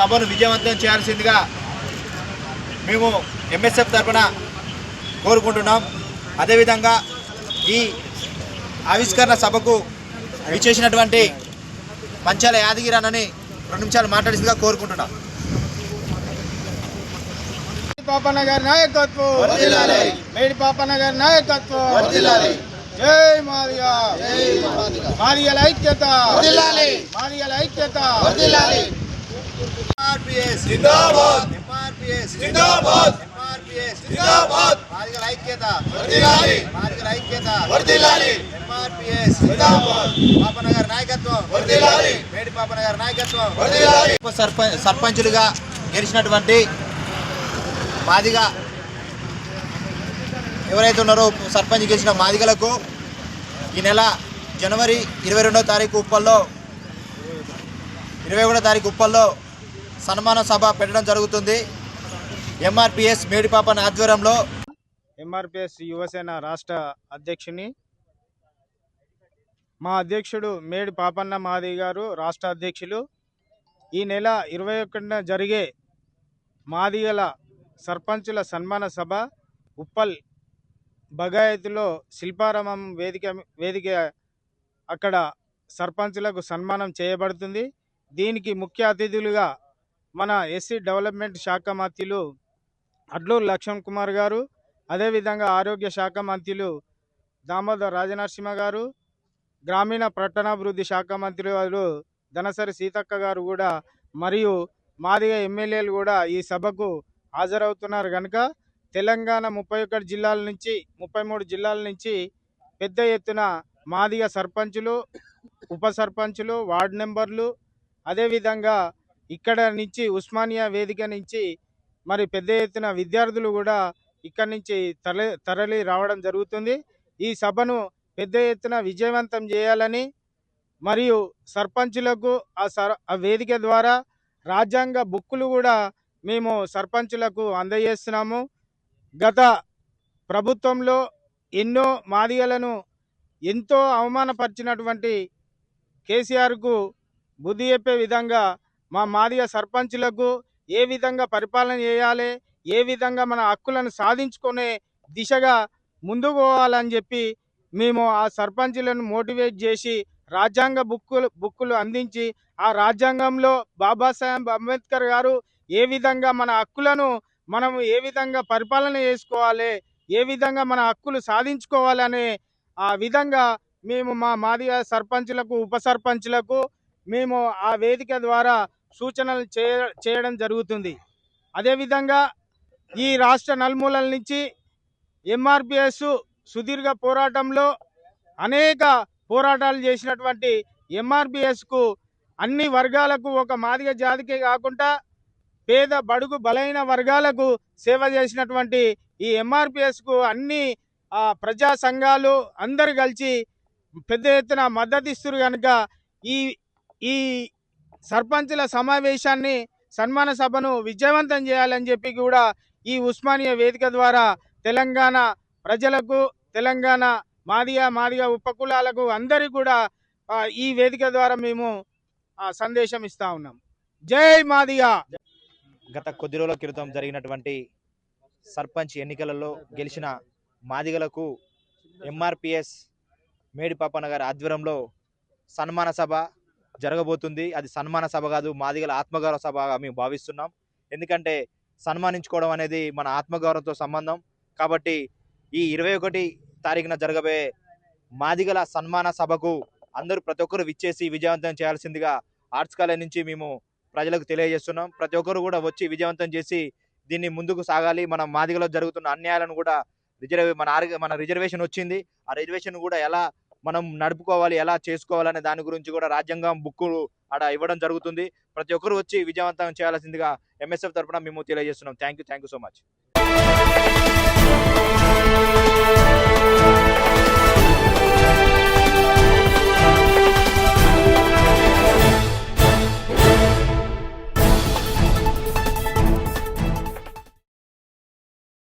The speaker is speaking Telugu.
సభను విజయవంతం చేయాల్సిందిగా మేము ఎంఎస్ఎఫ్ తరఫున కోరుకుంటున్నాం. అదేవిధంగా ఈ ఆవిష్కరణ సభకు విచ్చేసినటువంటి మంచాల యాదగిరానని రెండు నిమిషాలు మాట్లాడిసిందిగా కోరుకుంటున్నాం. పాపన్న గారి నాయకత్వం. వర్ధిల్లాలి. మేడి పాపన్న గారి నాయకత్వం. జై మాదిగల ఐక్యత. మాదిగల ఐక్యత. ఎంఆర్పిఎస్ జిందాబాద్. ఎంఆర్పిఎస్ జిందాబాద్. ఎంఆర్పిఎస్ జిందాబాద్. మాదిగల ఐక్యత. వర్ధిల్లాలి మాదిగల ఐక్యత. వర్ధిల్లాలి ఎంఆర్పిఎస్ జిందాబాద్. పాపనగర్ నాయకత్వం. వర్ధిల్లాలి మేడి పాపనగర్ నాయకత్వం. వర్ధిల్లాలి సర్పంచ్ సర్పంచులుగా గెలిచినటువంటి మాదిగ ఎవరైతే ఉన్నారో సర్పంచ్ గెలిచిన మాదిగలకు ఈ నెల జనవరి ఇరవై రెండో తారీఖు ఉప్పల్లో ఇరవై ఒకటో తారీఖు ఉప్పల్లో సన్మాన సభ పెట్టడం జరుగుతుంది. ఎంఆర్పిఎస్ మేడిపాపన్ ఆధ్వర్యంలో ఎంఆర్పిఎస్ యువసేన రాష్ట్ర అధ్యక్షుని మా అధ్యక్షుడు మేడి పాపన్న మాది గారు రాష్ట్ర అధ్యక్షులు. ఈ నెల ఇరవై ఒకటిన జరిగే మాదిగల సర్పంచుల సన్మాన సభ ఉప్పల్ బగాయత్లో శిల్పారామం వేదిక వేదిక అక్కడ సర్పంచులకు సన్మానం చేయబడుతుంది. దీనికి ముఖ్య అతిథులుగా మన ఎస్సీ డెవలప్మెంట్ శాఖ మంత్రులు అడ్లూరు లక్ష్మణ్ కుమార్ గారు అదేవిధంగా ఆరోగ్య శాఖ మంత్రులు దామోదర్ రాజనరసింహ గారు గ్రామీణ పట్టణాభివృద్ధి శాఖ మంత్రి వారు ధనసరి సీతక్క గారు కూడా మరియు మాదిగ ఎమ్మెల్యేలు కూడా ఈ సభకు హాజరవుతున్నారు కనుక తెలంగాణ ముప్పై ఒకటి జిల్లాల నుంచి ముప్పై మూడు జిల్లాల నుంచి పెద్ద ఎత్తున మాదిగ సర్పంచులు ఉప సర్పంచులు వార్డు మెంబర్లు అదేవిధంగా ఇక్కడ నుంచి ఉస్మానియా వేదిక నుంచి మరి పెద్ద ఎత్తున విద్యార్థులు కూడా ఇక్కడి నుంచి తరలి తరలి రావడం జరుగుతుంది. ఈ సభను పెద్ద ఎత్తున విజయవంతం చేయాలని మరియు సర్పంచులకు ఆ సర్ ఆ వేదిక ద్వారా రాజ్యాంగ బుక్కులు కూడా మేము సర్పంచులకు అందజేస్తున్నాము. గత ప్రభుత్వంలో ఎన్నో మాదిగలను ఎంతో అవమానపరిచినటువంటి కేసీఆర్కు బుద్ధి చెప్పే విధంగా మా మాదిగ సర్పంచులకు ఏ విధంగా పరిపాలన చేయాలి ఏ విధంగా మన హక్కులను సాధించుకునే దిశగా ముందుకు పోవాలని చెప్పి మేము ఆ సర్పంచులను మోటివేట్ చేసి రాజ్యాంగ బుక్కులు బుక్కులు అందించి ఆ రాజ్యాంగంలో బాబాసాహెబ్ అంబేద్కర్ గారు ఏ విధంగా మన హక్కులను మనం ఏ విధంగా పరిపాలన చేసుకోవాలి ఏ విధంగా మన హక్కులు సాధించుకోవాలనే ఆ విధంగా మేము మా మాదిగ సర్పంచులకు ఉప సర్పంచులకు మేము ఆ వేదిక ద్వారా సూచనలు చేయ చేయడం జరుగుతుంది. అదేవిధంగా ఈ రాష్ట్ర నలుమూలల నుంచి ఎంఆర్పిఎస్ సుదీర్ఘ పోరాటంలో అనేక పోరాటాలు చేసినటువంటి ఎంఆర్పిఎస్కు అన్ని వర్గాలకు ఒక మాదిగ జాతికే కాకుండా పేద బడుగు బలైన వర్గాలకు సేవ చేసినటువంటి ఈ ఎంఆర్పిఎస్కు అన్ని ప్రజా సంఘాలు అందరు కలిసి పెద్ద ఎత్తున మద్దతు కనుక ఈ ఈ సర్పంచుల సమావేశాన్ని సన్మాన సభను విజయవంతం చేయాలని చెప్పి కూడా ఈ ఉస్మానియా వేదిక ద్వారా తెలంగాణ ప్రజలకు తెలంగాణ మాదిగా మాదిగ ఉపకులాలకు అందరికీ కూడా ఈ వేదిక ద్వారా మేము సందేశం ఇస్తా ఉన్నాం. జై మాదిగ! గత కొద్ది రోజుల క్రితం జరిగినటువంటి సర్పంచ్ ఎన్నికలలో గెలిచిన మాదిగలకు ఎంఆర్పిఎస్ మేడిపాపన్న గారి ఆధ్వర్యంలో సన్మాన సభ జరగబోతుంది. అది సన్మాన సభ కాదు మాదిగల ఆత్మగౌరవ సభగా మేము భావిస్తున్నాం. ఎందుకంటే సన్మానించుకోవడం అనేది మన ఆత్మగౌరవంతో సంబంధం. కాబట్టి ఈ ఇరవై ఒకటి తారీఖున జరగబోయే మాదిగల సన్మాన సభకు అందరూ ప్రతి ఒక్కరు విచ్చేసి విజయవంతం చేయాల్సిందిగా ఆర్ట్స్ కాలేజ్ నుంచి మేము ప్రజలకు తెలియజేస్తున్నాం. ప్రతి ఒక్కరు కూడా వచ్చి విజయవంతం చేసి దీన్ని ముందుకు సాగాలి. మన మాదిగలో జరుగుతున్న అన్యాయాలను కూడా రిజర్వే మన ఆర్గ మన రిజర్వేషన్ వచ్చింది. ఆ రిజర్వేషన్ కూడా ఎలా మనం నడుపుకోవాలి ఎలా చేసుకోవాలనే దాని గురించి కూడా రాజ్యాంగం బుక్కులు ఆడ ఇవ్వడం జరుగుతుంది. ప్రతి ఒక్కరు వచ్చి విజయవంతం చేయాల్సిందిగా ఎంఎస్ఎఫ్ తరఫున మేము తెలియజేస్తున్నాం. Thank you thank you so much